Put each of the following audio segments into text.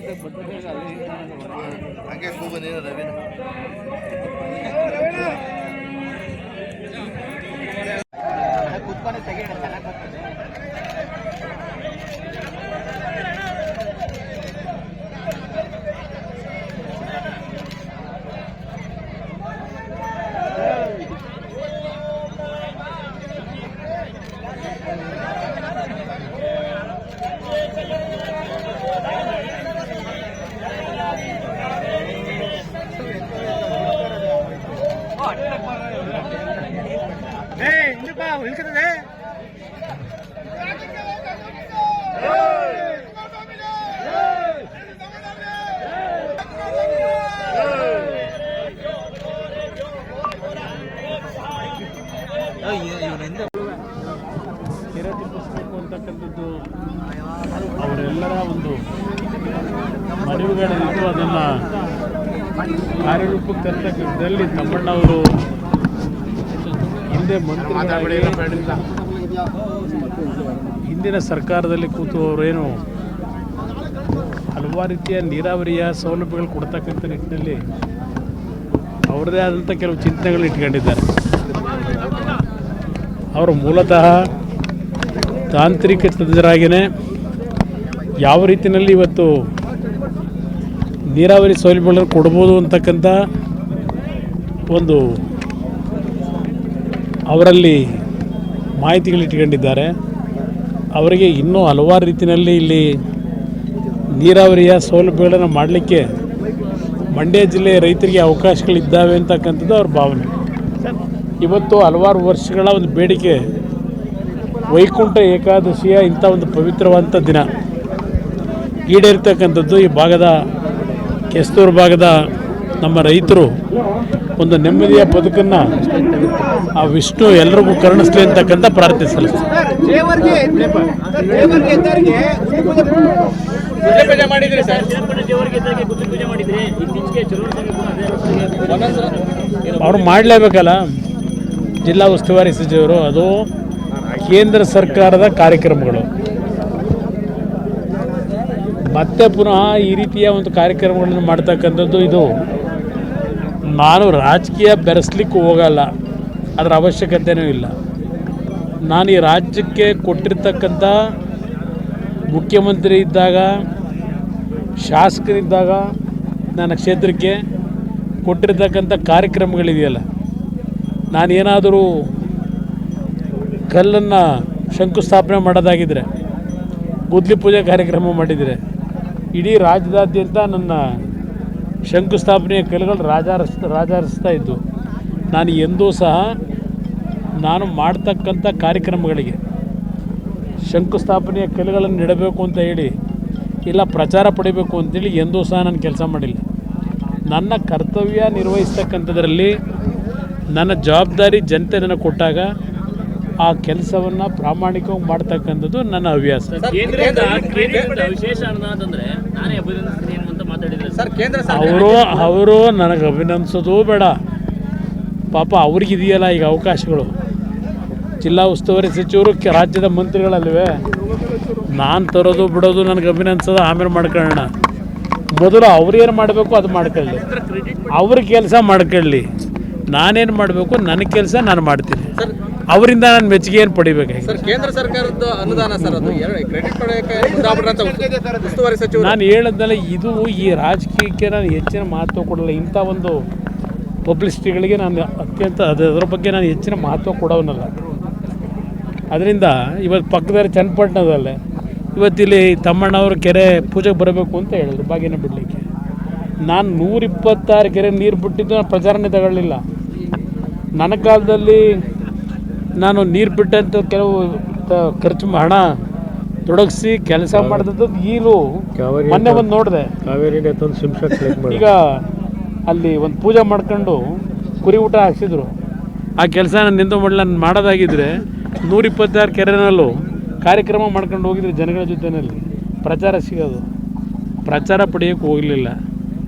regalito. Hay que souvenir de la ಕಾರ್ಯರೂಪಕ್ಕೆ ತರ್ತಕ್ಕಂಥದ್ದಲ್ಲಿ ತಮ್ಮಣ್ಣವರು ಹಿಂದೆ ಮಂತ್ರಿ ಹಿಂದಿನ ಸರ್ಕಾರದಲ್ಲಿ ಕೂತು ಅವರೇನು ಹಲವಾರು ರೀತಿಯ ನೀರಾವರಿಯ ಸೌಲಭ್ಯಗಳು ಕೊಡ್ತಕ್ಕಂಥ ನಿಟ್ಟಿನಲ್ಲಿ ಅವರದೇ ಆದಂಥ ಕೆಲವು ಚಿಂತನೆಗಳು ಇಟ್ಕೊಂಡಿದ್ದಾರೆ. ಅವರು ಮೂಲತಃ ತಾಂತ್ರಿಕ ತಜ್ಞರಾಗಿಯೇ ಯಾವ ರೀತಿಯಲ್ಲಿ ಇವತ್ತು ನೀರಾವರಿ ಸೌಲಭ್ಯಗಳನ್ನು ಕೊಡ್ಬೋದು ಅಂತಕ್ಕಂಥ ಒಂದು ಅವರಲ್ಲಿ ಮಾಹಿತಿಗಳು ಇಟ್ಕೊಂಡಿದ್ದಾರೆ. ಅವರಿಗೆ ಇನ್ನೂ ಹಲವಾರು ರೀತಿಯಲ್ಲಿ ಇಲ್ಲಿ ನೀರಾವರಿಯ ಸೌಲಭ್ಯಗಳನ್ನು ಮಾಡಲಿಕ್ಕೆ ಮಂಡ್ಯ ಜಿಲ್ಲೆಯ ರೈತರಿಗೆ ಅವಕಾಶಗಳಿದ್ದಾವೆ ಅಂತಕ್ಕಂಥದ್ದು ಅವ್ರ ಭಾವನೆ. ಇವತ್ತು ಹಲವಾರು ವರ್ಷಗಳ ಒಂದು ಬೇಡಿಕೆ ವೈಕುಂಠ ಏಕಾದಶಿಯ ಇಂಥ ಒಂದು ಪವಿತ್ರವಾದಂಥ ದಿನ ಈಡೇರ್ತಕ್ಕಂಥದ್ದು ಈ ಭಾಗದ ಕೆಸ್ತೂರು ಭಾಗದ ನಮ್ಮ ರೈತರು ಒಂದು ನೆಮ್ಮದಿಯ ಬದುಕನ್ನು ಆ ವಿಷ್ಣು ಎಲ್ರಿಗೂ ಕರುಣಿಸ್ಲಿ ಅಂತಕ್ಕಂಥ ಪ್ರಾರ್ಥನೆ ಸರ್? ಅವ್ರು ಮಾಡಲೇಬೇಕಲ್ಲ. ಜಿಲ್ಲಾ ಉಸ್ತುವಾರಿ ಸಚಿವರು ಅದು ಕೇಂದ್ರ ಸರ್ಕಾರದ ಕಾರ್ಯಕ್ರಮಗಳು. ಮತ್ತೆ ಪುನಃ ಈ ರೀತಿಯ ಒಂದು ಕಾರ್ಯಕ್ರಮಗಳನ್ನು ಮಾಡ್ತಕ್ಕಂಥದ್ದು ಇದು. ನಾನು ರಾಜಕೀಯ ಬೆರೆಸ್ಲಿಕ್ಕೆ ಹೋಗಲ್ಲ. ಅದರ ಅವಶ್ಯಕತೆಯೂ ಇಲ್ಲ. ನಾನು ಈ ರಾಜ್ಯಕ್ಕೆ ಕೊಟ್ಟಿರ್ತಕ್ಕಂಥ ಮುಖ್ಯಮಂತ್ರಿ ಇದ್ದಾಗ, ಶಾಸಕರಿದ್ದಾಗ, ನನ್ನ ಕ್ಷೇತ್ರಕ್ಕೆ ಕೊಟ್ಟಿರ್ತಕ್ಕಂಥ ಕಾರ್ಯಕ್ರಮಗಳಿದೆಯಲ್ಲ. ನಾನೇನಾದರೂ ಕಲ್ಲನ್ನು ಶಂಕುಸ್ಥಾಪನೆ ಮಾಡೋದಾಗಿದ್ದರೆ ಬುದ್ಲಿ ಪೂಜೆ ಕಾರ್ಯಕ್ರಮ ಮಾಡಿದರೆ ಇಡೀ ರಾಜ್ಯದಾದ್ಯಂತ ನನ್ನ ಶಂಕುಸ್ಥಾಪನೆಯ ಕಲೆಗಳು ರಾಜಾರಿಸ್ ರಾಜಾರಿಸ್ತಾ ಇದ್ದು, ನಾನು ಎಂದೂ ಸಹ ನಾನು ಮಾಡ್ತಕ್ಕಂಥ ಕಾರ್ಯಕ್ರಮಗಳಿಗೆ ಶಂಕುಸ್ಥಾಪನೆಯ ಕಲೆಗಳನ್ನು ಇಡಬೇಕು ಅಂತ ಹೇಳಿ, ಇಲ್ಲ ಪ್ರಚಾರ ಪಡಿಬೇಕು ಅಂತೇಳಿ ಎಂದೂ ಸಹ ನಾನು ಕೆಲಸ ಮಾಡಿಲ್ಲ. ನನ್ನ ಕರ್ತವ್ಯ ನಿರ್ವಹಿಸ್ತಕ್ಕಂಥದ್ರಲ್ಲಿ ನನ್ನ ಜವಾಬ್ದಾರಿ ಜನತೆ ನನಗೆ ಕೊಟ್ಟಾಗ ಆ ಕೆಲಸವನ್ನು ಪ್ರಾಮಾಣಿಕವಾಗಿ ಮಾಡ್ತಕ್ಕಂಥದ್ದು ನನ್ನ ಹವ್ಯಾಸ. ಕೇಂದ್ರದಿಂದ ಕೇಂದ್ರದಿಂದ ವಿಶೇಷ ಅನುದಾನ ತಂದ್ರೆ ನಾನೇ ಅಭಿನಂದಿಸ್ತೀನಿ ಏನು ಅಂತ ಮಾತಾಡಿದ್ರೆ. ಸರ್ ಕೇಂದ್ರ ಸರ್ಕಾರ ಅವರು ಅವರು ನನಗೆ ಅಭಿನಂದಿಸೋದು ಬೇಡ. ಪಾಪ ಅವ್ರಿಗಿದೆಯಲ್ಲ ಈಗ ಅವಕಾಶಗಳು. ಜಿಲ್ಲಾ ಉಸ್ತುವಾರಿ ಸಚಿವರು ಕೆ- ರಾಜ್ಯದ ಮಂತ್ರಿಗಳಲ್ವೇ ನಾನು ತರೋದು ಬಿಡೋದು ನನಗೆ ಅಭಿನಂದಿಸೋದು ಆಮೇಲೆ ಮಾಡ್ಕೊಳ್ಳೋಣ. ಮೊದಲು ಅವ್ರೇನು ಮಾಡಬೇಕು ಅದು ಮಾಡ್ಕೊಳ್ಳಿ. ಅವ್ರ ಕೆಲಸ ಮಾಡ್ಕೊಳ್ಳಿ. ನಾನೇನು ಮಾಡಬೇಕು ನನ್ನ ಕೆಲಸ ನಾನು ಮಾಡ್ತೀನಿ. ಸರ್ ಅವರಿಂದ ನಾನು ಮೆಚ್ಚುಗೆ ಏನು ಪಡಿಬೇಕು ಸರ್ ಕೇಂದ್ರ ಸರ್ಕಾರದ ಅನುದಾನ ಸರ್ ಅದು ಕ್ರೆಡಿಟ್ ಉಸ್ತುವಾರಿ ಸಚಿವ ನಾನು ಹೇಳದ್ನಲ್ಲ ಇದು ಈ ರಾಜಕೀಯಕ್ಕೆ ನಾನು ಹೆಚ್ಚಿನ ಮಹತ್ವ ಕೊಡಲ್ಲ. ಇಂಥ ಒಂದು ಪಬ್ಲಿಸಿಟಿಗಳಿಗೆ ನಾನು ಅತ್ಯಂತ ಅದ- ಅದರ ಬಗ್ಗೆ ನಾನು ಹೆಚ್ಚಿನ ಮಹತ್ವ ಕೊಡೋನಲ್ಲ ಅದರಿಂದ ಇವತ್ತು ಪಕ್ಕದಲ್ಲಿ ಚನ್ನಪಟ್ಟಣದಲ್ಲೇ ಇವತ್ತಿಲ್ಲಿ ತಮ್ಮಣ್ಣವ್ರ ಕೆರೆ ಪೂಜೆಗೆ ಬರಬೇಕು ಅಂತ ಹೇಳಿದ್ರು ಬಾಗಿನ ಬಿಡಲಿಕ್ಕೆ. ನಾನು ನೂರಿಪ್ಪತ್ತಾರು ಕೆರೆ ನೀರು ಬಿಟ್ಟಿದ್ದು ನಾನು ಪ್ರಚಾರನೇ ತಗೊಳ್ಳಿಲ್ಲ. ನನ್ನ ಕಾಲದಲ್ಲಿ ನಾನು ನೀರು ಬಿಟ್ಟಂಥ ಕೆಲವು ಖರ್ಚು ಹಣ ತೊಡಗಿಸಿ ಕೆಲಸ ಮಾಡಿದ್ದು ಈಗಲೂ ಮೊನ್ನೆ ಒಂದು ನೋಡಿದೆ. ಈಗ ಅಲ್ಲಿ ಒಂದು ಪೂಜೆ ಮಾಡ್ಕೊಂಡು ಕುರಿ ಊಟ ಹಾಕ್ಸಿದ್ರು. ಆ ಕೆಲಸ ನಾನು ನಿಂದು ಮಾಡಲ ಮಾಡೋದಾಗಿದ್ದರೆ ನೂರಿಪ್ಪತ್ತಾರು ಕೆರೆನಲ್ಲೂ ಕಾರ್ಯಕ್ರಮ ಮಾಡ್ಕೊಂಡು ಹೋಗಿದ್ರು ಜನಗಳ ಜೊತೆಯಲ್ಲಿ ಪ್ರಚಾರ ಸಿಗೋದು. ಪ್ರಚಾರ ಪಡೆಯೋಕ್ಕೆ ಹೋಗಲಿಲ್ಲ.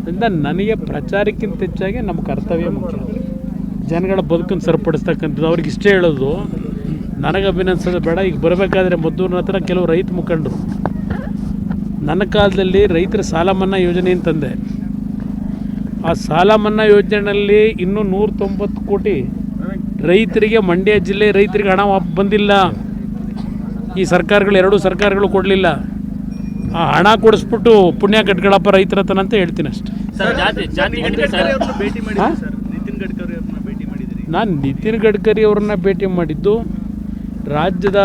ಅದರಿಂದ ನನಗೆ ಪ್ರಚಾರಕ್ಕಿಂತ ಹೆಚ್ಚಾಗಿ ನಮ್ಮ ಕರ್ತವ್ಯ ಮುಖ್ಯ. ಜನಗಳ ಬದುಕನ್ನು ಸರಿಪಡಿಸ್ತಕ್ಕಂಥದ್ದು ಅವ್ರಿಗೆ ಇಷ್ಟೇ ಹೇಳೋದು. ನನಗೆ ಅಭಿನಂದಿಸೋದು ಬೇಡ ಈಗ ಬರಬೇಕಾದ್ರೆ ಮದ್ದೂರಿನ ಹತ್ರ ಕೆಲವು ರೈತ ಮುಖಂಡರು. ನನ್ನ ಕಾಲದಲ್ಲಿ ರೈತರ ಸಾಲ ಮನ್ನಾ ಯೋಜನೆ ಅಂತಂದೆ. ಆ ಸಾಲ ಮನ್ನಾ ಯೋಜನೆಯಲ್ಲಿ ಇನ್ನೂ ನೂರ ತೊಂಬತ್ತು ಕೋಟಿ ರೈತರಿಗೆ ಮಂಡ್ಯ ಜಿಲ್ಲೆ ರೈತರಿಗೆ ಹಣ ವಾಪ್ ಬಂದಿಲ್ಲ. ಈ ಸರ್ಕಾರಗಳು ಎರಡೂ ಸರ್ಕಾರಗಳು ಕೊಡಲಿಲ್ಲ. ಆ ಹಣ ಕೊಡಿಸ್ಬಿಟ್ಟು ಪುಣ್ಯ ಕಟ್ಗಳಪ್ಪ ರೈತರ ಹತ್ರ ಅಂತ ಹೇಳ್ತೀನಿ ಅಷ್ಟೆ ಸರ್ ಜಾತಿ ಜಾತಿ ಗಣಿತ ಸರ್ ಹಾಂ ನಾನು ನಿತಿನ್ ಗಡ್ಕರಿ ಅವ್ರನ್ನ ಭೇಟಿ ಮಾಡಿದ್ದು ರಾಜ್ಯದ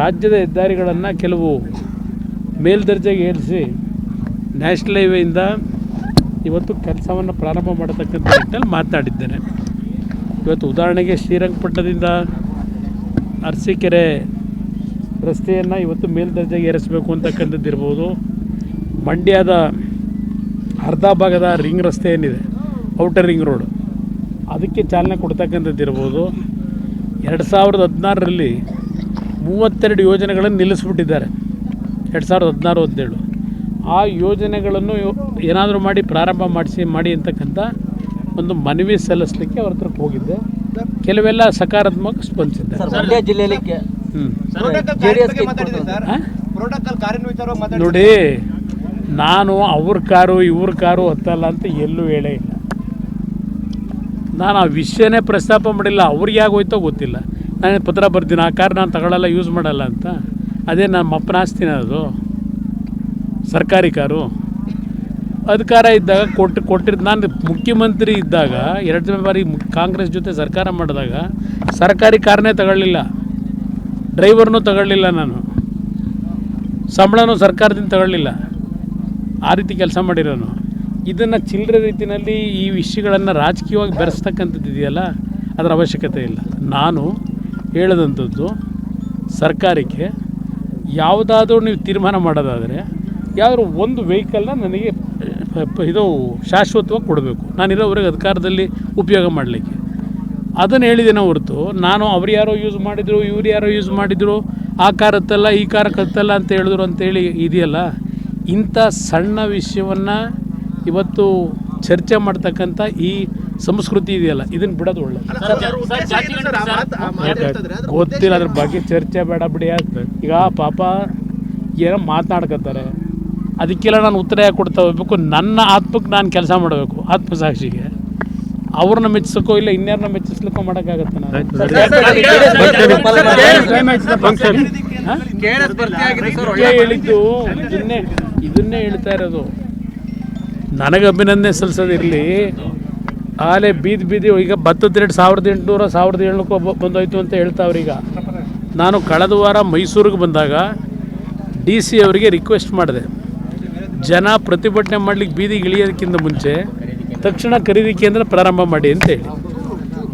ರಾಜ್ಯದ ಹೆದ್ದಾರಿಗಳನ್ನು ಕೆಲವು ಮೇಲ್ದರ್ಜೆಗೆ ಏರಿಸಿ ನ್ಯಾಷನಲ್ ಹೈವೇಯಿಂದ ಇವತ್ತು ಕೆಲಸವನ್ನು ಪ್ರಾರಂಭ ಮಾಡತಕ್ಕಂಥ ನಿಟ್ಟಿನಲ್ಲಿ ಮಾತನಾಡಿದ್ದೇನೆ ಇವತ್ತು ಉದಾಹರಣೆಗೆ ಶ್ರೀರಂಗಪಟ್ಟಣದಿಂದ ಅರಸೀಕೆರೆ ರಸ್ತೆಯನ್ನು ಇವತ್ತು ಮೇಲ್ದರ್ಜೆಗೆ ಏರಿಸಬೇಕು ಅಂತಕ್ಕಂಥದ್ದು ಇರ್ಬೋದು. ಮಂಡ್ಯದ ಅರ್ಧ ಭಾಗದ ರಿಂಗ್ ರಸ್ತೆ ಏನಿದೆ, ಔಟರ್ ರಿಂಗ್ ರೋಡ್. ಅದಕ್ಕೆ ಚಾಲನೆ ಕೊಡ್ತಕ್ಕಂಥದ್ದು ಇರ್ಬೋದು ಎರಡು ಸಾವಿರದ ಹದಿನಾರರಲ್ಲಿ ಮೂವತ್ತೆರಡು ಯೋಜನೆಗಳನ್ನು ನಿಲ್ಲಿಸ್ಬಿಟ್ಟಿದ್ದಾರೆ. ಎರಡು ಸಾವಿರದ ಹದಿನಾರು ಹದಿನೇಳು. ಆ ಯೋಜನೆಗಳನ್ನು ಏನಾದರೂ ಮಾಡಿ ಪ್ರಾರಂಭ ಮಾಡಿಸಿ ಮಾಡಿ ಅಂತಕ್ಕಂಥ ಒಂದು ಮನವಿ ಸಲ್ಲಿಸಲಿಕ್ಕೆ ಅವ್ರ ಹತ್ರಕ್ಕೆ ಹೋಗಿದ್ದೆ. ಕೆಲವೆಲ್ಲ ಸಕಾರಾತ್ಮಕ ಸ್ಪಂದಿಸಿದ್ದೆ ನೋಡಿ ನಾನು ಅವ್ರ ಕಾರು ಇವ್ರ ಕಾರು ಹತ್ತಲ್ಲ ಅಂತ ಎಲ್ಲೂ ಹೇಳೇ ಇಲ್ಲ. ನಾನು ಆ ವಿಷಯನೇ ಪ್ರಸ್ತಾಪ ಮಾಡಿಲ್ಲ. ಅವ್ರಿಗೆ ಹೋಯ್ತೋ ಗೊತ್ತಿಲ್ಲ. ನಾನು ಪತ್ರ ಬರ್ತೀನಿ ಆ ಕಾರ್ ನಾನು ತಗೊಳ್ಳಲ್ಲ ಯೂಸ್ ಮಾಡಲ್ಲ ಅಂತ? ಅದೇ ನಮ್ಮ ಅಪ್ಪನ ಆಸ್ತಿನ ಅದು. ಸರ್ಕಾರಿ ಕಾರು. ಅಧಿಕಾರ ಇದ್ದಾಗ ಕೊಟ್ಟು ಕೊಟ್ಟಿದ್ದು ನಾನು ಮುಖ್ಯಮಂತ್ರಿ ಇದ್ದಾಗ, ಎರಡು ಬಾರಿ ಕಾಂಗ್ರೆಸ್ ಜೊತೆ ಸರ್ಕಾರ ಮಾಡಿದಾಗ ಸರ್ಕಾರಿ ಕಾರನ್ನೇ ತಗೊಳ್ಳಿಲ್ಲ. ಡ್ರೈವರ್ನೂ ತಗೊಳ್ಳಿಲ್ಲ ನಾನು. ಸಂಬಳನೂ ಸರ್ಕಾರದಿಂದ ತಗೊಳ್ಳಿಲ್ಲ. ಆ ರೀತಿ ಕೆಲಸ ಮಾಡಿರೋನು. ಇದನ್ನು ಚಿಲ್ಲರೆ ರೀತಿಯಲ್ಲಿ ಈ ವಿಷಯಗಳನ್ನು ರಾಜಕೀಯವಾಗಿ ಬೆರೆಸ್ತಕ್ಕಂಥದ್ದು ಇದೆಯಲ್ಲ, ಅದರ ಅವಶ್ಯಕತೆ ಇಲ್ಲ. ನಾನು ಹೇಳದಂಥದ್ದು, ಸರ್ಕಾರಕ್ಕೆ ಯಾವುದಾದ್ರೂ ನೀವು ತೀರ್ಮಾನ ಮಾಡೋದಾದರೆ, ಯಾವ್ದಾದ್ರು ಒಂದು ವೆಹಿಕಲ್ನ ನನಗೆ ಇದು ಶಾಶ್ವತವಾಗಿ ಕೊಡಬೇಕು. ನಾನಿರೋವರೆಗೆ ಅಧಿಕಾರದಲ್ಲಿ ಉಪಯೋಗ ಮಾಡಲಿಕ್ಕೆ. ಅದನ್ನು ಹೇಳಿದ್ದೇನೆ ಹೊರತು, ನಾನು ಅವ್ರು ಯಾರೋ ಯೂಸ್ ಮಾಡಿದರು, ಇವ್ರು ಯಾರೋ ಯೂಸ್ ಮಾಡಿದರು, ಆ ಕಾರತ್ತಲ್ಲ ಈ ಕಾರ ಹತ್ತಲ್ಲ ಅಂತ ಹೇಳಿದ್ರು ಅಂತೇಳಿ ಇದೆಯಲ್ಲ, ಇಂಥ ಸಣ್ಣ ವಿಷಯವನ್ನು ಇವತ್ತು ಚರ್ಚೆ ಮಾಡ್ತಕ್ಕಂಥ ಈ ಸಂಸ್ಕೃತಿ ಇದೆಯಲ್ಲ ಇದನ್ನ ಬಿಡೋದು ಒಳ್ಳೆ ಸರ್, ಸರ್, ಜಾತಿ ಗಣತಿ ಸರ್. ಗೊತ್ತಿಲ್ಲ ಅದ್ರ ಬಗ್ಗೆ ಚರ್ಚೆ ಬೇಡ ಬಿಡಿ ಈಗ ಪಾಪ ಏನೋ ಮಾತಾಡ್ಕತ್ತಾರೆ ಅದಕ್ಕೆಲ್ಲ ನಾನು ಉತ್ತರ ಯಾಕೆ ಕೊಡ್ತಾ ಹೋಗ್ಬೇಕು ನನ್ನ ಆತ್ಮಕ್ಕೆ ನಾನು ಕೆಲಸ ಮಾಡಬೇಕು ಆತ್ಮಸಾಕ್ಷಿಗೆ ಅವ್ರನ್ನ ಮೆಚ್ಚಿಸೋಕೋ ಇಲ್ಲ ಇನ್ಯಾರನ್ನ ಮೆಚ್ಚಿಸ್ಲಿಕ್ಕೋ ಮಾಡೋಕ್ಕಾಗತ್ತೆ ನಾನು ಹೇಳಿದ್ದು ಇದನ್ನೇ ಹೇಳ್ತಾ ಇರೋದು ನನಗೆ ಅಭಿನಂದನೆ ಸಲ್ಲಿಸೋದಿರಲಿ ಆಲೆ ಬೀದಿ ಬೀದಿ ಈಗ ಭತ್ತದ ರೇಟ್ ಸಾವಿರದ ಎಂಟುನೂರ, ಸಾವಿರದ ಏಳ್ನೂರು ಬಂದೋಯ್ತು ಅಂತ ಹೇಳ್ತಾವ್ರೆ ಈಗ ನಾನು ಕಳೆದ ವಾರ ಮೈಸೂರಿಗೆ ಬಂದಾಗ ಡಿ ಸಿ ಅವರಿಗೆ ರಿಕ್ವೆಸ್ಟ್ ಮಾಡಿದೆ. ಜನ ಪ್ರತಿಭಟನೆ ಮಾಡಲಿಕ್ಕೆ ಬೀದಿಗೆ ಇಳಿಯೋದಕ್ಕಿಂತ ಮುಂಚೆ ತಕ್ಷಣ ಖರೀದಿ ಕೇಂದ್ರ ಪ್ರಾರಂಭ ಮಾಡಿ ಅಂತ ಹೇಳಿ.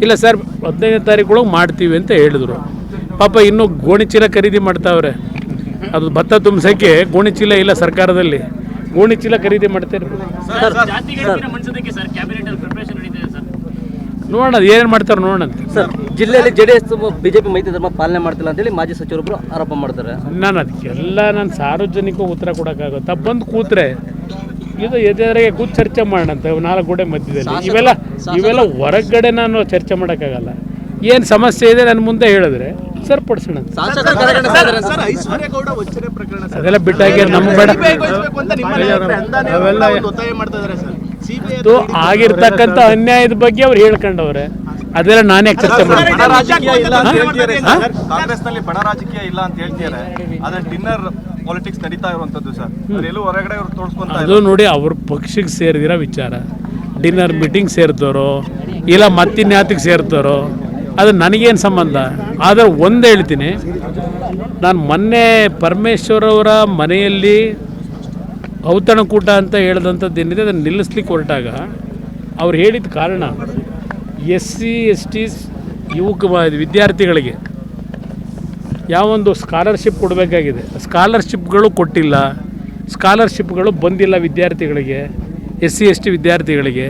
ಇಲ್ಲ ಸರ್, ಹದಿನೈದನೇ ತಾರೀಕೊಳಗೆ ಮಾಡ್ತೀವಿ ಅಂತ ಹೇಳಿದ್ರು. ಪಾಪ ಇನ್ನೂ ಗೋಣಿಚೀಲ ಖರೀದಿ ಮಾಡ್ತಾವ್ರೆ. ಅದು ಭತ್ತ ತುಂಬಿಸೋಕ್ಕೆ ಗೋಣಿಚೀಲ ಇಲ್ಲ ಸರ್ಕಾರದಲ್ಲಿ. ಗೋಣಿ ಚೀಲ ಖರೀದಿ ಮಾಡ್ತೇನೆ ಸರ್, ಜಾತಿ ಗಣತಿನ ಮಂಡಿಸೋದಕ್ಕೆ ಸರ್ ಕ್ಯಾಬಿನೆಟ್ ಅಲ್ಲಿ ಪ್ರಿಪರೇಷನ್ ನಡೀತಿದೆ ಸರ್. ನೋಡೋಣ ಏನೇನು ಮಾಡ್ತಾರೆ ನೋಡೋಣ. ಸರ್ ಜಿಲ್ಲೆಯಲ್ಲಿ ಜೆಡಿಎಸ್ ಬಿಜೆಪಿ ಮೈತ್ರಿ ಧರ್ಮ ಪಾಲನೆ ಮಾಡ್ತಿಲ್ಲ ಅಂತೇಳಿ ಮಾಜಿ ಸಚಿವರೊಬ್ಬರು ಆರೋಪ ಮಾಡ್ತಾರೆ. ನಾನು ಅದಕ್ಕೆಲ್ಲ ನಾನು ಸಾರ್ವಜನಿಕ ಉತ್ತರ ಕೊಡೋಕ್ಕಾಗುತ್ತೆ? ಬಂದು ಕೂತ್ರೆ ಇದು ಎದುರಿಗೆ ಕೂತ್ ಚರ್ಚೆ ಮಾಡೋಣಂತೆ ನಾಲ್ಕು ಗೋಡೆ ಮಧ್ಯದಲ್ಲಿ. ಇವೆಲ್ಲ ಇವೆಲ್ಲ ಹೊರಗಡೆ ನಾನು ಚರ್ಚೆ ಮಾಡೋಕ್ಕಾಗಲ್ಲ. ಏನು ಸಮಸ್ಯೆ ಇದೆ ನನ್ನ ಮುಂದೆ ಹೇಳಿದ್ರೆ ಸರಿಪಡಿಸೋಣ ಸರ್ ಐಶ್ವರ್ಯಗೌಡ ವಂಚನೆ ಪ್ರಕರಣ ಸರ್ ಅದೆಲ್ಲ ಬಿಟ್ಟಾಗಿ ನಮ್ಮ ಬೇಡ ಅವೆಲ್ಲ- ಮಾಡ್ತಾ ಇದ್ದಾರೆ ಸರ್ ಸಿಬಿಐ ಇದು ಆಗಿರ್ತಕ್ಕಂಥ ಅನ್ಯಾಯದ ಬಗ್ಗೆ ಅವ್ರು ಹೇಳ್ಕೊಂಡವ್ರೆ ಅದೆಲ್ಲ ನಾನೇ ಚರ್ಚೆ ಮಾಡ್ತೀನಿ. ಕಾಂಗ್ರೆಸ್ನಲ್ಲಿ ಬಣ ರಾಜಕೀಯ ಇಲ್ಲ ಅಂತ ಹೇಳ್ತಿದ್ದಾರೆ ಆದ್ರೆ ಡಿನ್ನರ್ ಪಾಲಿಟಿಕ್ಸ್ ನಡೀತಾ ಇರುವಂತದ್ದು ಸರ್ ಅದೆಲ್ಲೂ ಹೊರಗಡೆ ಅವ್ರು ತೋರಿಸ್ಕೊಂತ ಅದು ನೋಡಿ ಅವ್ರ ಪಕ್ಷಕ್ಕೆ ಸೇರಿದಿರೋ ವಿಚಾರ ಡಿನ್ನರ್ ಮೀಟಿಂಗ್ ಸೇರ್ತಾರೋ ಇಲ್ಲ ಮತ್ತಿನ್ಯಾತಿಗೆ ಸೇರ್ತಾರೋ ಅದು ನನಗೇನು ಸಂಬಂಧ? ಆದರೆ ಒಂದು ಹೇಳ್ತೀನಿ. ನಾನು ಮೊನ್ನೆ ಪರಮೇಶ್ವರವರ ಮನೆಯಲ್ಲಿ ಔತಣಕೂಟ ಅಂತ ಹೇಳ್ದಂಥದ್ದು ಏನಿದೆ, ಅದನ್ನು ನಿಲ್ಲಿಸ್ಲಿಕ್ಕೆ ಹೊರಟಾಗ ಅವ್ರು ಹೇಳಿದ ಕಾರಣ ಎಸ್ ಸಿ ಎಸ್ ಟಿ ಯುವಕ ವಿದ್ಯಾರ್ಥಿಗಳಿಗೆ ಯಾವೊಂದು ಸ್ಕಾಲರ್ಶಿಪ್ ಕೊಡಬೇಕಾಗಿದೆ. ಸ್ಕಾಲರ್ಶಿಪ್ಗಳು ಕೊಟ್ಟಿಲ್ಲ. ಸ್ಕಾಲರ್ಶಿಪ್ಗಳು ಬಂದಿಲ್ಲ ವಿದ್ಯಾರ್ಥಿಗಳಿಗೆ ಎಸ್ ಸಿ ಎಸ್ ಟಿ ವಿದ್ಯಾರ್ಥಿಗಳಿಗೆ.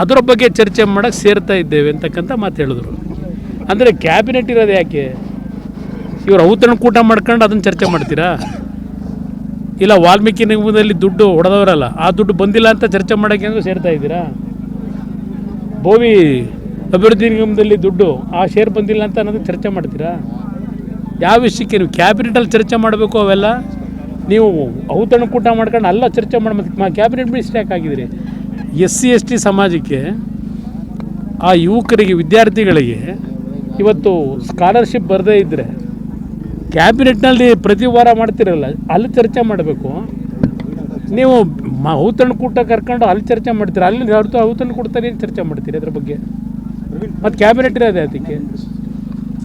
ಅದರ ಬಗ್ಗೆ ಚರ್ಚೆ ಮಾಡೋಕ್ಕೆ ಸೇರ್ತಾ ಇದ್ದೇವೆ ಅಂತಕ್ಕಂಥ ಮಾತು ಹೇಳಿದ್ರು. ಅಂದರೆ ಕ್ಯಾಬಿನೆಟ್ ಇರೋದು ಯಾಕೆ? ಇವರು ಔತಣಕೂಟ ಮಾಡ್ಕೊಂಡು ಅದನ್ನು ಚರ್ಚೆ ಮಾಡ್ತೀರಾ? ಇಲ್ಲ ವಾಲ್ಮೀಕಿ ನಿಗಮದಲ್ಲಿ ದುಡ್ಡು ಹೊಡೆದವರಲ್ಲ, ಆ ದುಡ್ಡು ಬಂದಿಲ್ಲ ಅಂತ ಚರ್ಚೆ ಮಾಡೋಕ್ಕೆ ಅಂದ್ರೆ ಸೇರ್ತಾ ಇದ್ದೀರಾ? ಬೋವಿ ಅಭಿವೃದ್ಧಿ ನಿಗಮದಲ್ಲಿ ದುಡ್ಡು, ಆ ಶೇರ್ ಬಂದಿಲ್ಲ ಅಂತ ಅನ್ನೋದು ಚರ್ಚೆ ಮಾಡ್ತೀರಾ? ಯಾವ ವಿಷಯಕ್ಕೆ ನೀವು ಕ್ಯಾಬಿನೆಟಲ್ಲಿ ಚರ್ಚೆ ಮಾಡಬೇಕು ಅವೆಲ್ಲ? ನೀವು ಔತಣಕೂಟ ಮಾಡ್ಕೊಂಡು ಅಲ್ಲ ಚರ್ಚೆ ಮಾಡಿ ಕ್ಯಾಬಿನೆಟ್ ಮಿನಿಸ್ಟರ್ ಯಾಕೆ ಆಗಿದ್ರಿ ಎಸ್ ಸಿ ಎಸ್ ಟಿ ಸಮಾಜಕ್ಕೆ ಆ ಯುವಕರಿಗೆ, ವಿದ್ಯಾರ್ಥಿಗಳಿಗೆ ಇವತ್ತು ಸ್ಕಾಲರ್ಶಿಪ್ ಬರದೇ ಇದ್ದರೆ ಕ್ಯಾಬಿನೆಟ್ನಲ್ಲಿ ಪ್ರತಿ ವಾರ ಮಾಡ್ತಿರಲ್ಲ, ಅಲ್ಲಿ ಚರ್ಚೆ ಮಾಡಬೇಕು. ನೀವು ಮ ಔತಣಕೂಟ ಕರ್ಕೊಂಡು ಅಲ್ಲಿ ಚರ್ಚೆ ಮಾಡ್ತೀರಾ? ಅಲ್ಲಿ ಹೊರತು ಕೂಟ ಏನು ಚರ್ಚೆ ಮಾಡ್ತೀರಿ ಅದ್ರ ಬಗ್ಗೆ? ಮತ್ತು ಕ್ಯಾಬಿನೆಟ್ ಇರೋದೇ ಅದಕ್ಕೆ?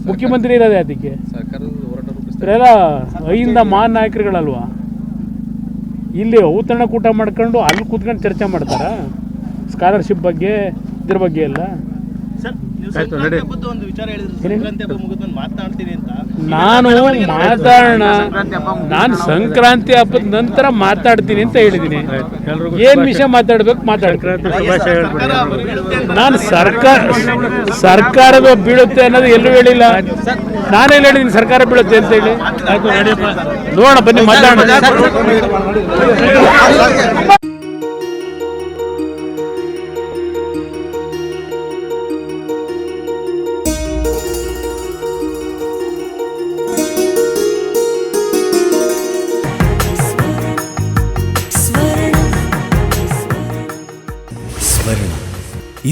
ಮುಖ್ಯಮಂತ್ರಿ ಇರೋದೇ ಅದಕ್ಕೆ? ಇವರೆಲ್ಲ ಐಯಿಂದ ಮಹಾನ್ ನಾಯಕರುಗಳಲ್ವಾ? ಇಲ್ಲಿ ಔತಣಕೂಟ ಮಾಡ್ಕೊಂಡು ಅಲ್ಲಿ ಕೂತ್ಕೊಂಡು ಚರ್ಚೆ ಮಾಡ್ತಾರಾ? ಸ್ಕಾಲರ್ಶಿಪ್ ಬಗ್ಗೆ, ಇದ್ರ ಬಗ್ಗೆ ಎಲ್ಲ? ನಾನು ಮಾತಾಡೋಣ ನಾನು ಸಂಕ್ರಾಂತಿ ಹಬ್ಬದ ನಂತರ ಮಾತಾಡ್ತೀನಿ ಅಂತ ಹೇಳಿದ್ದೀನಿ ಏನ್ ವಿಷಯ ಮಾತಾಡ್ಬೇಕು ಮಾತಾಡ್ತೀನಿ ನಾನು ಸರ್ಕಾರ ಸರ್ಕಾರದ ಬೀಳುತ್ತೆ ಅನ್ನೋದು ಎಲ್ಲೂ ಹೇಳಿಲ್ಲ ನಾನೇನು ಹೇಳಿದ್ದೀನಿ ಸರ್ಕಾರ ಬೀಳುತ್ತೆ ಅಂತ ಹೇಳಿ ನೋಡೋಣ ಬನ್ನಿ ಮಾತಾಡೋಣ